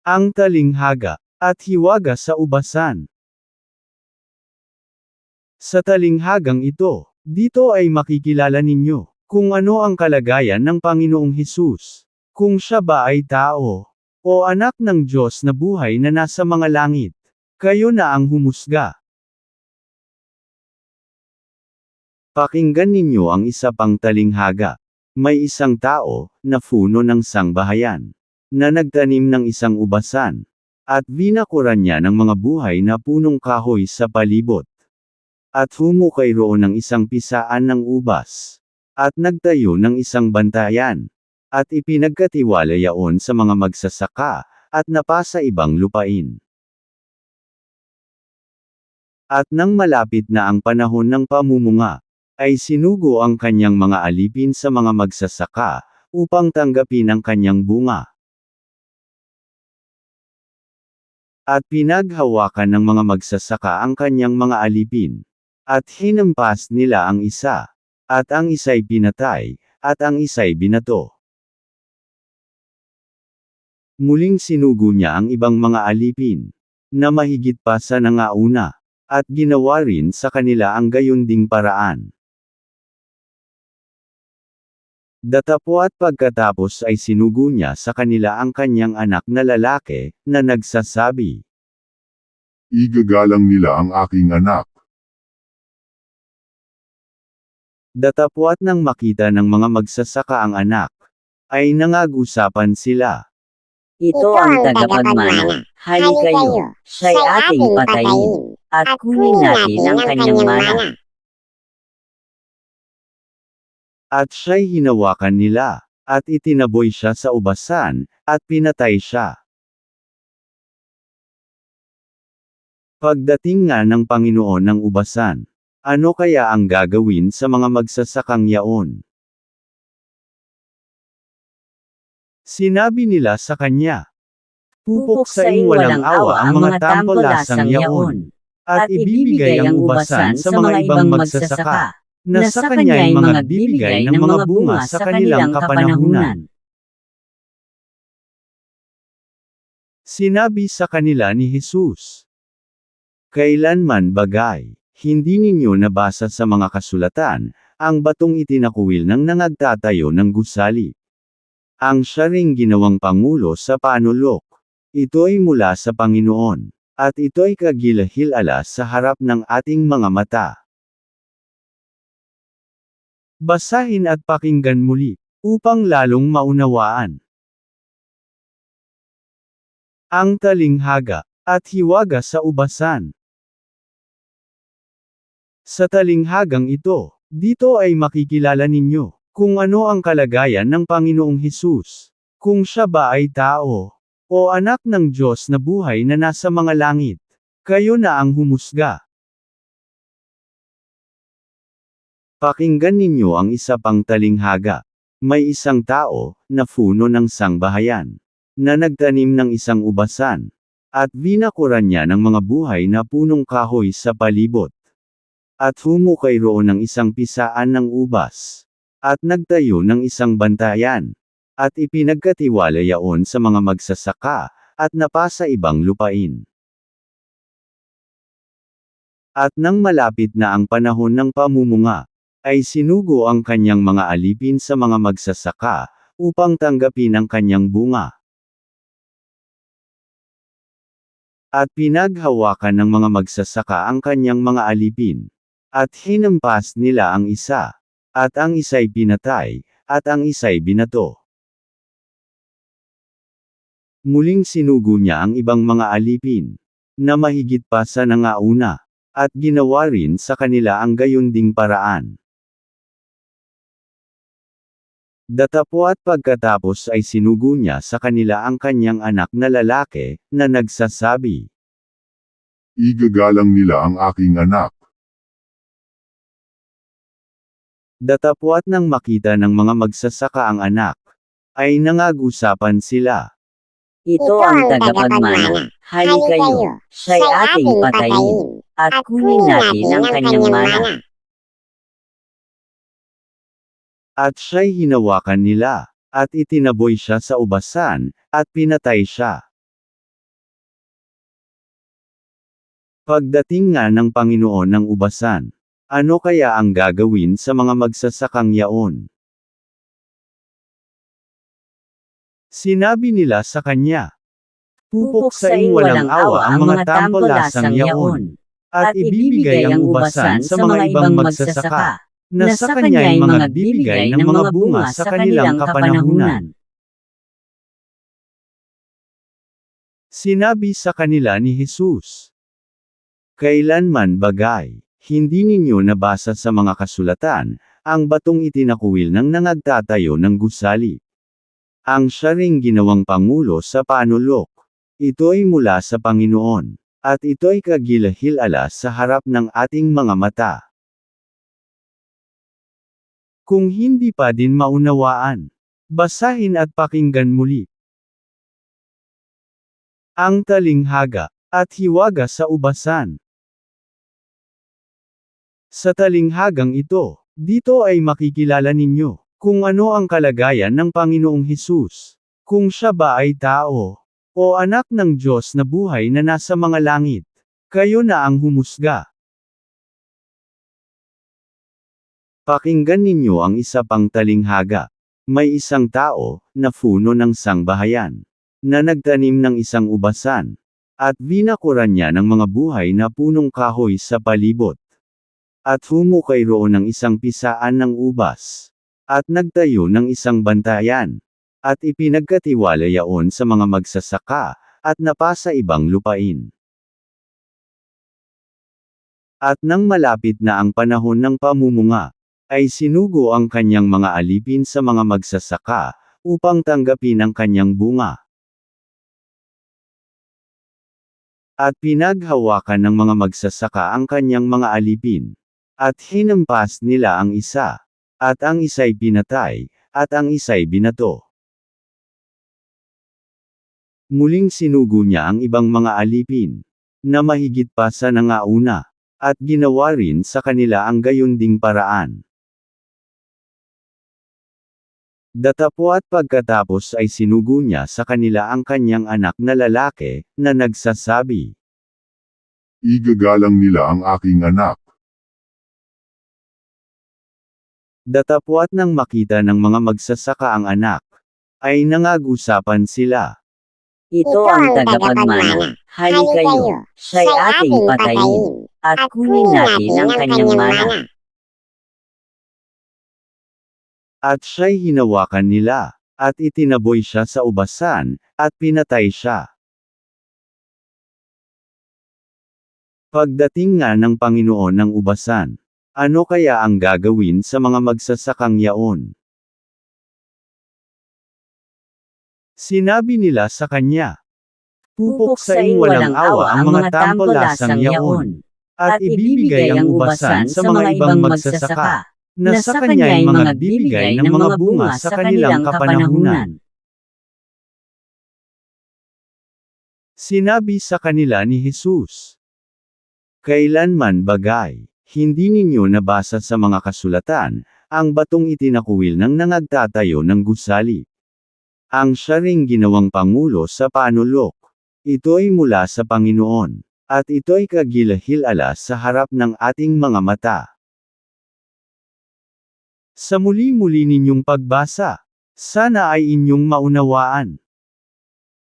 ang talinghaga, at hiwaga sa ubasan. Sa talinghagang ito, dito ay makikilala ninyo, kung ano ang kalagayan ng Panginoong Hesus, kung siya ba ay tao, o anak ng Diyos na buhay na nasa mga langit. Kayo na ang humusga. Pakinggan ninyo ang isa pang talinghaga. May isang tao, na puno ng sangbahayan, na nagtanim ng isang ubasan, at binakuran niya ng mga buhay na punong kahoy sa palibot. At humukay roon ng isang pisaan ng ubas, at nagtayo ng isang bantayan, at ipinagkatiwala yaon sa mga magsasaka, at napasa ibang lupain. At nang malapit na ang panahon ng pamumunga, ay sinugo ang kanyang mga alipin sa mga magsasaka, upang tanggapin ang kanyang bunga. At pinaghawakan ng mga magsasaka ang kanyang mga alipin. At hinampas nila ang isa. At ang isa'y pinatay, at ang isa'y binato. Muling sinugo niya ang ibang mga alipin, na mahigit pa sa nangauna, at ginawa rin sa kanila ang gayunding paraan. Datapwat pagkatapos ay sinugo niya sa kanila ang kanyang anak na lalaki, na nagsasabi, Igagalang nila ang aking anak. Datapwat nang makita ng mga magsasaka ang anak, ay nangagusapan sila. Ito ang tagapagmana. Hali kayo, siya'y ating patayin, at kunin natin ang kanyang mana. At siya'y hinawakan nila, at itinaboy siya sa ubasan, at pinatay siya. Pagdating nga ng Panginoon ng ubasan, ano kaya ang gagawin sa mga magsasakang yaon? Sinabi nila sa kanya, Pupuksain walang awa ang mga tampolasang yaon, at ibibigay ang ubasan sa mga ibang magsasaka, na sa kanya'y mga bibigay ng mga bunga sa kanilang kapanahunan. Sinabi sa kanila ni Jesus, Kailanman bagay, hindi ninyo nabasa sa mga kasulatan, ang batong itinakuwil ng nangagtatayo ng gusali. Ang siya ring ginawang pangulo sa panulok. Ito'y mula sa Panginoon, at ito'y kagilahil-ala sa harap ng ating mga mata. Basahin at pakinggan muli, upang lalong maunawaan. Ang talinghaga, at hiwaga sa ubasan. Sa talinghagang ito, dito ay makikilala ninyo, kung ano ang kalagayan ng Panginoong Hesus, kung siya ba ay tao, o anak ng Diyos na buhay na nasa mga langit. Kayo na ang humusga. Pakinggan ninyo ang isa pang talinghaga. May isang tao, na puno ng sangbahayan, na nagtanim ng isang ubasan, at binakuran niya ng mga buhay na punong kahoy sa palibot. At humukay roon ng isang pisaan ng ubas. At nagtayo ng isang bantayan. At ipinagkatiwala yaon sa mga magsasaka, at napasa ibang lupain. At nang malapit na ang panahon ng pamumunga, ay sinugo ang kanyang mga alipin sa mga magsasaka, upang tanggapin ang kanyang bunga. At pinaghawakan ng mga magsasaka ang kanyang mga alipin. At hinampas nila ang isa. At ang isa'y pinatay, at ang isa'y binato. Muling sinugo niya ang ibang mga alipin, na mahigit pa sa nangauna, at ginawa rin sa kanila ang gayunding paraan. Datapwat pagkatapos ay sinugo niya sa kanila ang kanyang anak na lalaki, na nagsasabi, Igagalang nila ang aking anak. Datapwat nang makita ng mga magsasaka ang anak, ay nangagusapan sila. Ito ang tagapagmana. Hali kayo, siya'y ating patayin, at kunin natin ang kanyang mana. At siya'y hinawakan nila, at itinaboy siya sa ubasan, at pinatay siya. Pagdating nga ng Panginoon ng ubasan, ano kaya ang gagawin sa mga magsasakang yaon? Sinabi nila sa kanya, Pupok walang awa ang mga tampolasang yaon, at ibibigay ang ubasan sa mga ibang magsasaka na sa kanya'y mga bibigay ng mga bunga sa kanilang kapanahunan. Sinabi sa kanila ni Jesus, Kailanman bagay, hindi ninyo nabasa sa mga kasulatan, ang batong itinakuwil ng nangagtatayo ng gusali. Ang siya ring ginawang pangulo sa panulok. Ito'y mula sa Panginoon, at ito'y kagilahil-ala sa harap ng ating mga mata. Kung hindi pa din maunawaan, basahin at pakinggan muli. Ang talinghaga, at hiwaga sa ubasan. Sa talinghagang ito, dito ay makikilala ninyo, kung ano ang kalagayan ng Panginoong Hesus. Kung siya ba ay tao, o anak ng Diyos na buhay na nasa mga langit. Kayo na ang humusga. Pakinggan ninyo ang isa pang talinghaga. May isang tao, na puno ng sangbahayan, na nagtanim ng isang ubasan, at binakuran niya ng mga buhay na punong kahoy sa palibot. At humukay roon ng isang pisaan ng ubas, at nagtayo ng isang bantayan, at ipinagkatiwala yaon sa mga magsasaka, at napasa ibang lupain. At nang malapit na ang panahon ng pamumunga, ay sinugo ang kanyang mga alipin sa mga magsasaka, upang tanggapin ang kanyang bunga. At pinaghawakan ng mga magsasaka ang kanyang mga alipin. At hinampas nila ang isa. At ang isa'y pinatay, at ang isa'y binato. Muling sinugo niya ang ibang mga alipin, na mahigit pa sa nangauna, at ginawa rin sa kanila ang gayon ding paraan. Datapwat pagkatapos ay sinugo niya sa kanila ang kanyang anak na lalaki, na nagsasabi, Igagalang nila ang aking anak. Datapwat nang makita ng mga magsasaka ang anak, ay nangag-usapan sila. Ito ang tagapagmana. Hali kayo, siya'y ating patayin, at kunin natin ang kanyang mana. At siya'y hinawakan nila, at itinaboy siya sa ubasan, at pinatay siya. Pagdating nga ng Panginoon ng ubasan, ano kaya ang gagawin sa mga magsasakang yaon? Sinabi nila sa kanya, Pupok sa walang awa ang mga tampolasang yaon, at ibibigay ang ubasan sa mga ibang magsasaka, na sa kanya'y mga bibigay ng mga bunga sa kanilang kapanahunan. Sinabi sa kanila ni Jesus, Kailanman bagay, hindi ninyo nabasa sa mga kasulatan, ang batong itinakuwil ng nangagtatayo ng gusali. Ang siya ring ginawang pangulo sa panulok. Ito'y mula sa Panginoon, at ito'y kagilahil-ala sa harap ng ating mga mata. Sa muli-muli ninyong pagbasa, sana ay inyong maunawaan.